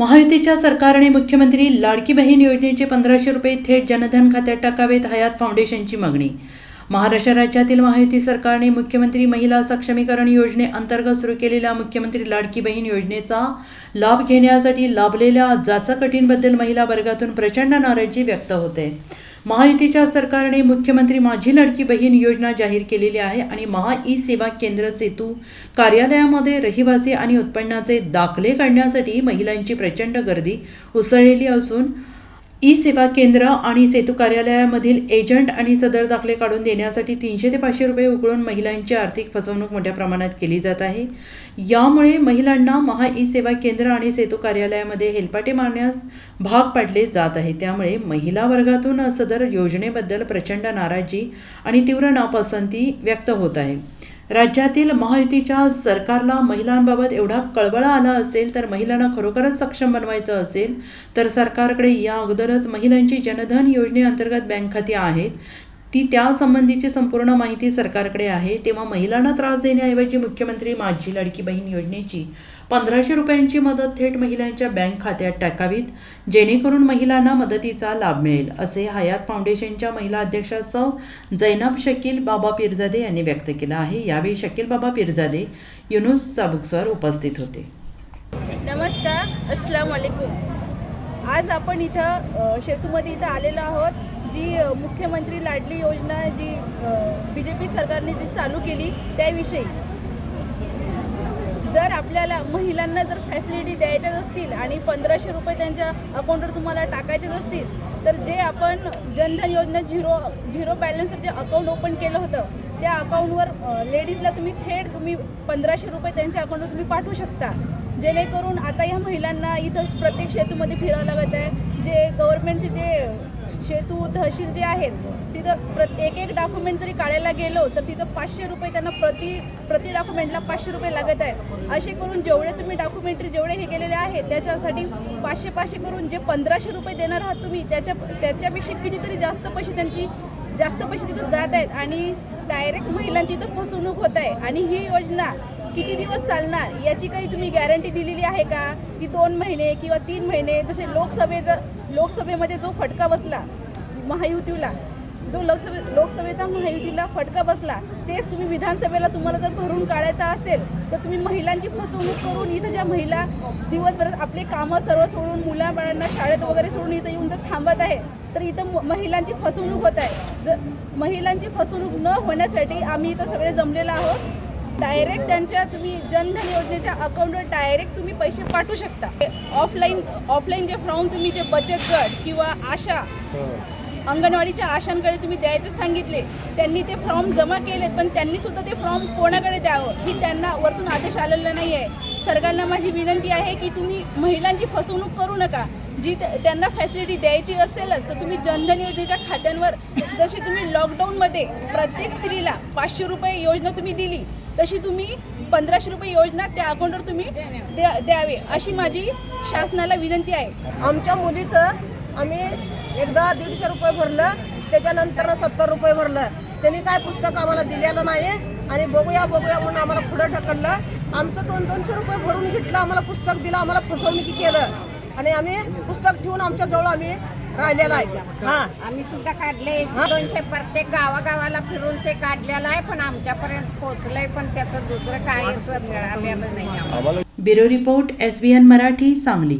महायुतीच्या सरकारने मुख्यमंत्री लाडकी बहीण योजनेचे पंधराशे रुपये थेट जनधन खात्यात टाकावेत हयात फाउंडेशनची मागणी. महाराष्ट्र राज्यातील महायुती सरकारने मुख्यमंत्री महिला सक्षमीकरण योजनेअंतर्गत सुरू केलेल्या मुख्यमंत्री लाडकी बहीण योजनेचा लाभ घेण्यासाठी लाभलेल्या जाचाकटींबद्दल महिला वर्गातून प्रचंड नाराजी व्यक्त होते. महायुतीच्या सरकारने मुख्यमंत्री माझी लडकी बहीण योजना जाहीर केलेली आहे आणि महा ई सेवा केंद्र सेतू कार्यालयामध्ये रहिवासी आणि उत्पन्नाचे दाखले काढण्यासाठी महिलांची प्रचंड गर्दी उसळलेली असून ई सेवा केंद्र आणि सेतू कार्यालयामधील एजंट आणि सदर दाखले काढून देण्यासाठी तीनशे ते पाचशे रुपये उकळून महिलांची आर्थिक फसवणूक मोठ्या प्रमाणात केली जात आहे. यामुळे महिलांना महा ई सेवा केंद्र आणि सेतू कार्यालयामध्ये हेलपाटे मारण्यास भाग पाडले जात आहे. त्यामुळे महिला वर्गातून सदर योजनेबद्दल प्रचंड नाराजी आणि तीव्र नापसंती व्यक्त होत आहे. राज्यातील महायुतीच्या सरकारला महिलांबाबत एवढा कळवळा आला असेल तर महिलांना खरोखरच सक्षम बनवायचं असेल तर सरकारकडे या अगोदरच महिलांची जनधन योजनेअंतर्गत बँक खाती आहेत. ती त्यासंबंधीची संपूर्ण माहिती सरकारकडे आहे. तेव्हा महिलांना त्रास देण्याऐवजी मुख्यमंत्री माझी लाडकी बहीण योजनेची पंधराशे रुपयांची मदत थेट महिलांच्या बँक खात्यात टाकावीत. जेणेकरून महिलांना मदतीचा लाभ मिळेल असे हयात फाउंडेशनच्या महिला अध्यक्षा सौ. जैनब शकील बाबा पिरजादे यांनी व्यक्त केलं आहे. यावेळी शकील बाबा पिरजादे युनुस चाबुकसर उपस्थित होते. नमस्कार अस्सलाम वालेकुम. आज आपण इथं शेतूमध्ये इथं आलेलो आहोत. जी मुख्यमंत्री लाडली योजना जी बी जे पी सरकारने जी चालू केली त्याविषयी. जर आपल्याला महिलांना जर फॅसिलिटी द्यायच्याच असतील आणि पंधराशे रुपये त्यांच्या अकाउंटवर तुम्हाला टाकायचेच असतील तर जे आपण जनधन योजना झिरो झिरो बॅलन्सचं जे अकाउंट ओपन केलं होतं त्या अकाउंटवर लेडीजला तुम्ही थेट तुम्ही पंधराशे रुपये त्यांच्या अकाउंटवर तुम्ही पाठवू शकता. जेणेकरून आता या महिलांना इथं प्रत्येक शेतूमध्ये फिरावं लागत आहे. जे गव्हर्मेंटचे जे शेतू तहसील जे आहेत तिथं प्र एक एक डॉक्युमेंट जरी काढायला गेलो तर तिथं पाचशे रुपये त्यांना प्रति प्रति डॉक्युमेंटला पाचशे रुपये लागत आहेत. असे करून जेवढे तुम्ही डॉक्युमेंटरी जेवढे हे केलेले आहेत त्याच्यासाठी पाचशे पाचशे करून जे पंधराशे रुपये देणार आहात तुम्ही त्याच्या त्याच्यापेक्षा कितीतरी जास्त पैसे त्यांची जास्त पैसे तिथं जात आहेत. आणि डायरेक्ट महिलांची इथं फसवणूक होत आहे. आणि ही योजना किती दिवस चालणार? याची काही तुम्ही गॅरंटी दिलेली आहे का? की दोन महिने किंवा तीन महिने जसे लोकसभेचं लोकसभेमध्ये जो फटका बसला महायुतीला जो लोकसभे लोकसभेचा महायुतीला फटका बसला तेच तुम्ही विधानसभेला तुम्हाला जर भरून काढायचा असेल तर तुम्ही महिलांची फसवणूक करून इथं ज्या महिला दिवसभरात आपले कामं सर्व सोडून मुलाबाळांना शाळेत वगैरे सोडून इथं येऊन जर थांबत आहे तर इथं म- महिलांची फसवणूक होत आहे. जर महिलांची फसवणूक न होण्यासाठी आम्ही इथं सगळे जमलेलो आहोत. डायरेक्ट त्यांच्या तुम्ही जनधन योजनेच्या अकाउंटवर डायरेक्ट तुम्ही पैसे पाठवू शकता. ऑफलाईन ऑफलाईन जे फॉर्म तुम्ही जे बचत गट किंवा आशा अंगणवाडीच्या आशांकडे तुम्ही द्यायचं सांगितले त्यांनी ते फॉर्म जमा केलेत पण त्यांनी सुद्धा ते फॉर्म कोणाकडे द्यावं ही त्यांना वरतून आदेश आलेला नाही आहे सरकारला माझी विनंती आहे की तुम्ही महिलांची फसवणूक करू नका. जी त्यांना फॅसिलिटी द्यायची असेलच तर तुम्ही जनधन योजनेच्या खात्यांवर जशी तुम्ही लॉकडाऊनमध्ये प्रत्येक स्त्रीला पाचशे रुपये योजना तुम्ही दिली तशी तुम्ही पंधराशे रुपये योजना त्या अकाउंटवर तुम्ही द्या द्यावे अशी माझी शासनाला विनंती आहे. आमच्या मुलीचं आम्ही एकदा दीडशे रुपये भरलं त्याच्यानंतर सत्तर रुपये भरलं. त्यांनी काय पुस्तक आम्हाला दिलेलं नाही आणि बघूया बघूया म्हणून आम्हाला पुढं ढकललं. आमचं दोन दोनशे रुपये भरून घेतलं आम्हाला पुस्तक दिलं आम्हाला फसवणुकी केलं. आणि आम्ही पुस्तक ठेवून आमच्या जवळ आम्ही राहिलेला आहे. हां. आम्ही सुद्धा काढले. दोनशे प्रत्येक गावागावाला फिरून ते काढलेलं आहे पण आमच्यापर्यंत पोहोचलंय पण त्याचं दुसरं काहीच मिळालेलं नाही. आम्हाला bureau report S Marathi Sangli.